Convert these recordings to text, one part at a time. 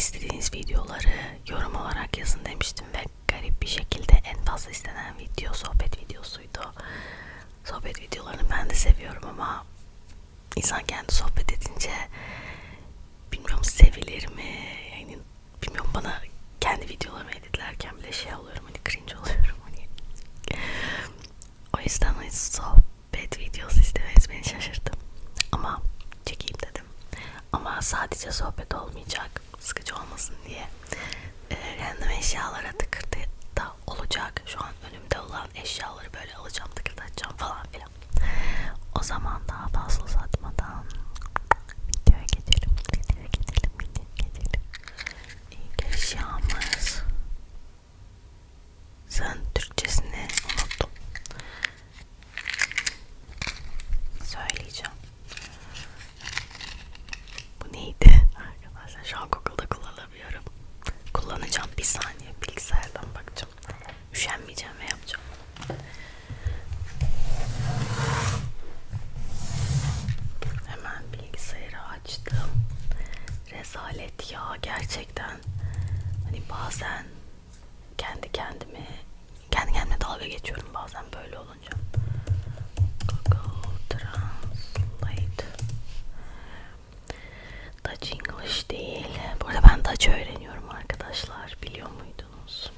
istediğiniz videoları yorum olarak yazın demiştim ve garip bir şekilde en fazla istenen video sohbet videosuydu. Sohbet videolarını ben de seviyorum ama insan kendi sohbet edince bilmiyorum sevilir mi yani bilmiyorum bana kendi videolarımı editlerken bile şey oluyorum hani cringe oluyorum hani. o yüzden hani sohbet videosu istemeniz beni şaşırttı ama çekeyim dedim ama sadece sohbet olmayacak sıkıcı olmasın diye e, random eşyalara tıkırtıda olacak. Şu an önümde olan eşyaları böyle alacağım, tıkırtacağım falan filan. O zaman daha fazla uzatmadan videoya geçelim. Videoya geçelim, videoya geçelim. İlk eşyamız Sen Türkçesini rezalet ya gerçekten. Hani bazen kendi kendime kendi kendime dalga geçiyorum bazen böyle olunca. Google Translate. Dutch English değil. Bu arada ben Dutch öğreniyorum arkadaşlar. Biliyor muydunuz?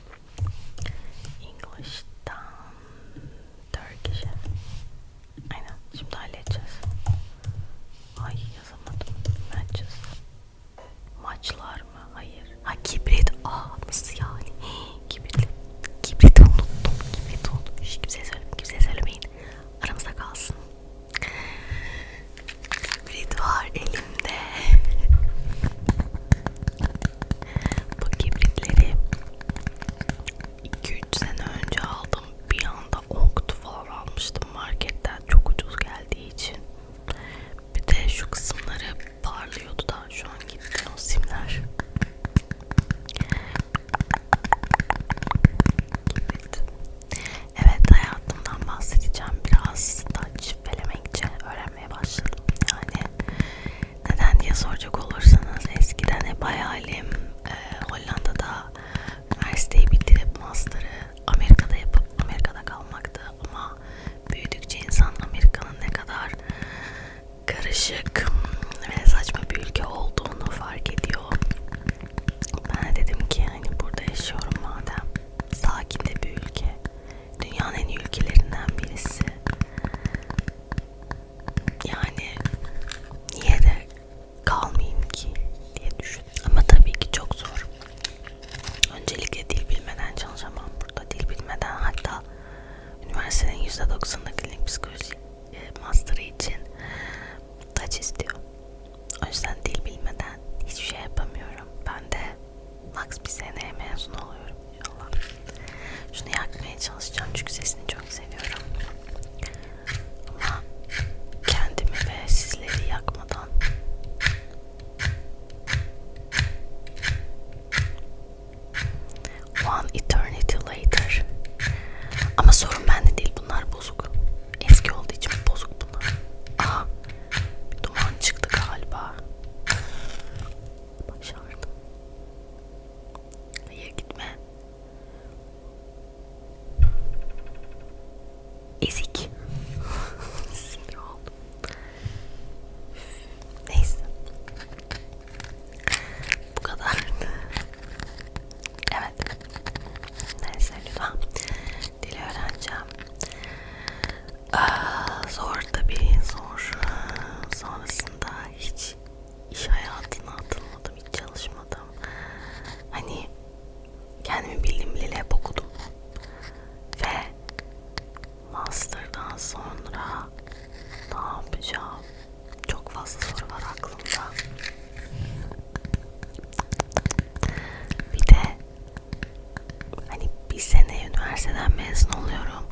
mezun oluyorum.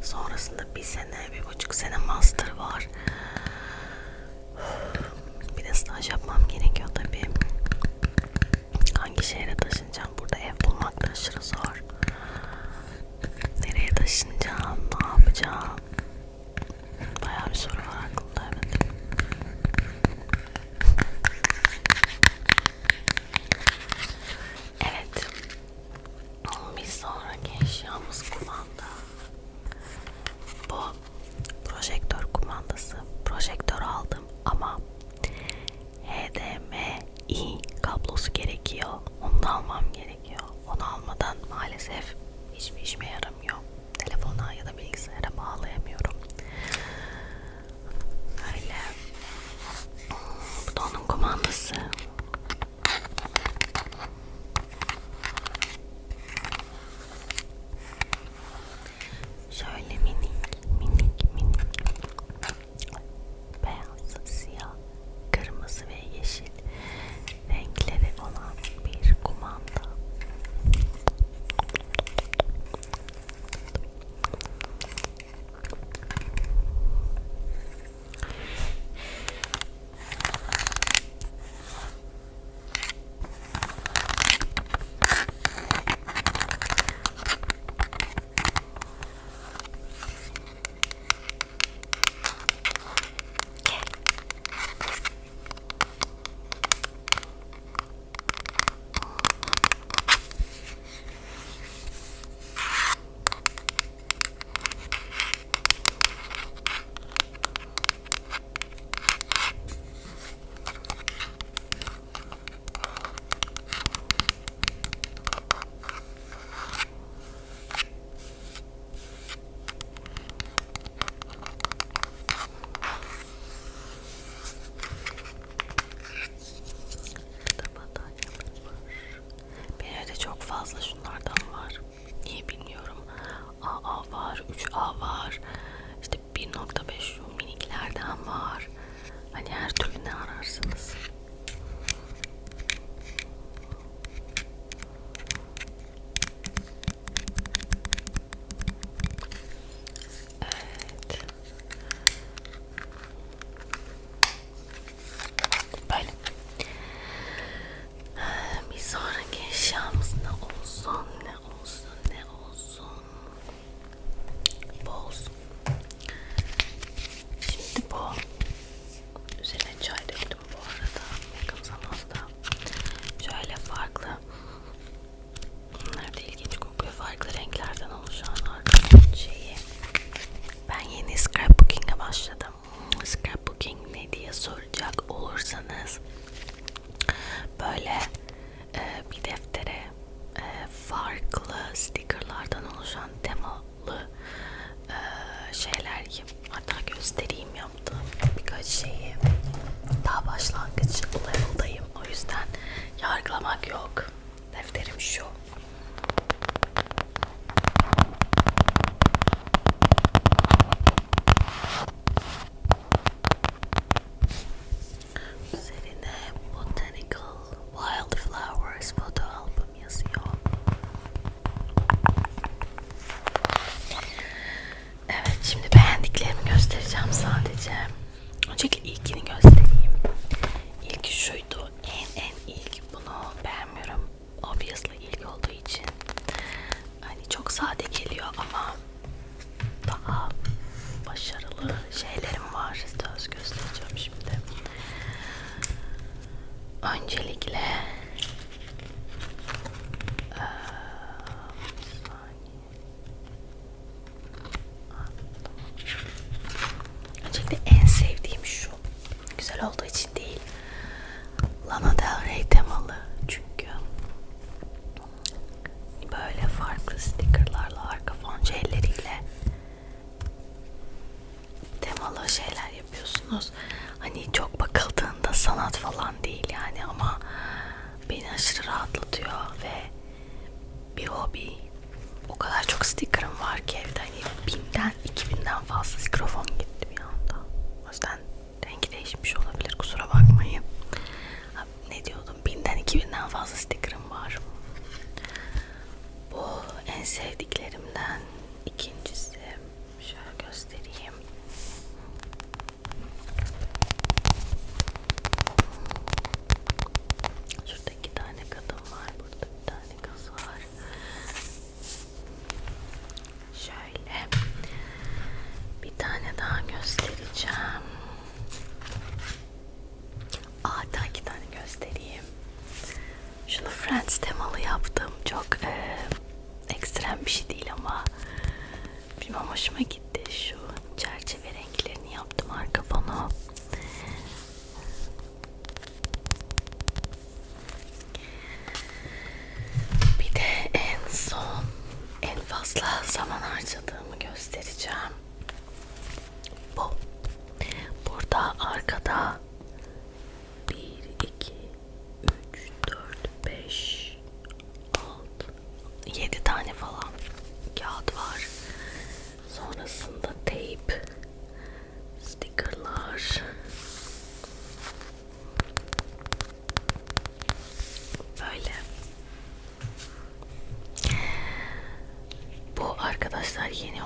Sonrasında bir sene, bir buçuk sene master var. Şeyi daha başlangıç level'dayım o yüzden yargılamak yok defterim şu Üzerine Botanical Wildflowers foto yazıyor. Evet şimdi beğendiklerimi göstereceğim sadece. Öncelikle ilkini göstereyim. İlki şuydu. En en ilk bunu beğenmiyorum. Obviously ilk olduğu için. Hani çok sade geliyor ama daha başarılı şeylerim var. Size öz göstereceğim şimdi. Öncelikle eee, bir saniye. Ah, tamam. Öncelikle en sevdiğim şu. Güzel olduğu için değil. Lana Del Rey temalı çünkü böyle farklı stickerlarla arka fon şeyleriyle temalı şeyler yapıyorsunuz. Hani çok bakıldığında sanat falan değil yani ama beni aşırı rahatlatıyor ve bir hobi. O kadar çok sticker'ım var ki evde hani binden, iki binden fazla mikrofon gitti bir anda. O yüzden rengi değişmiş olabilir kusura bakmayın. Ne diyordum? Binden, iki binden fazla sticker'ım var. Bu en sevdiklerimden kent temalı yaptım. Çok e, ekstrem bir şey değil ama bilmem hoşuma gitti. Şu çerçeve renklerini yaptım arka fonu. Bir de en son en fazla zaman harcadığımı göstereceğim.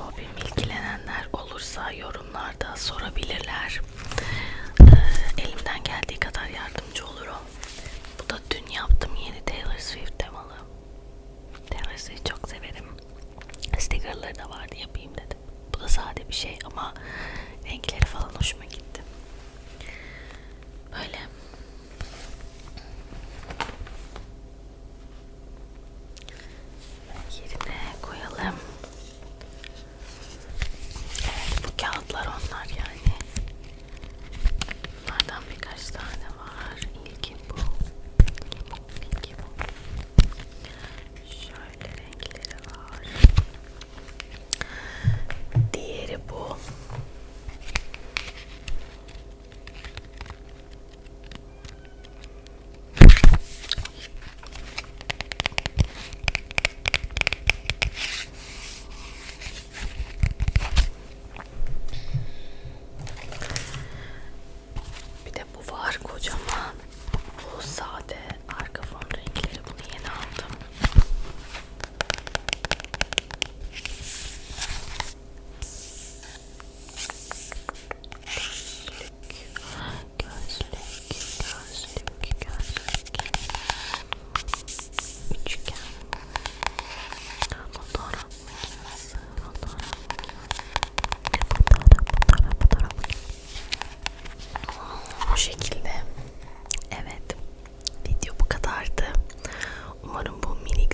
Hobim ilgilenenler olursa yorumlarda sorabilirler. Ee, elimden geldiği kadar yardımcı olurum. Bu da dün yaptım yeni Taylor Swift temalı. Taylor Swift çok severim. Stickerları da vardı yapayım dedim. Bu da sade bir şey ama renkleri falan hoşuma gitti. Böyle.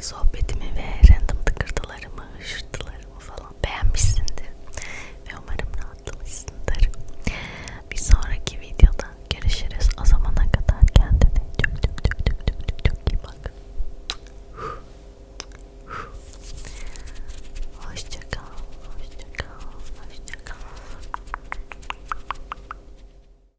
sohbetimi ve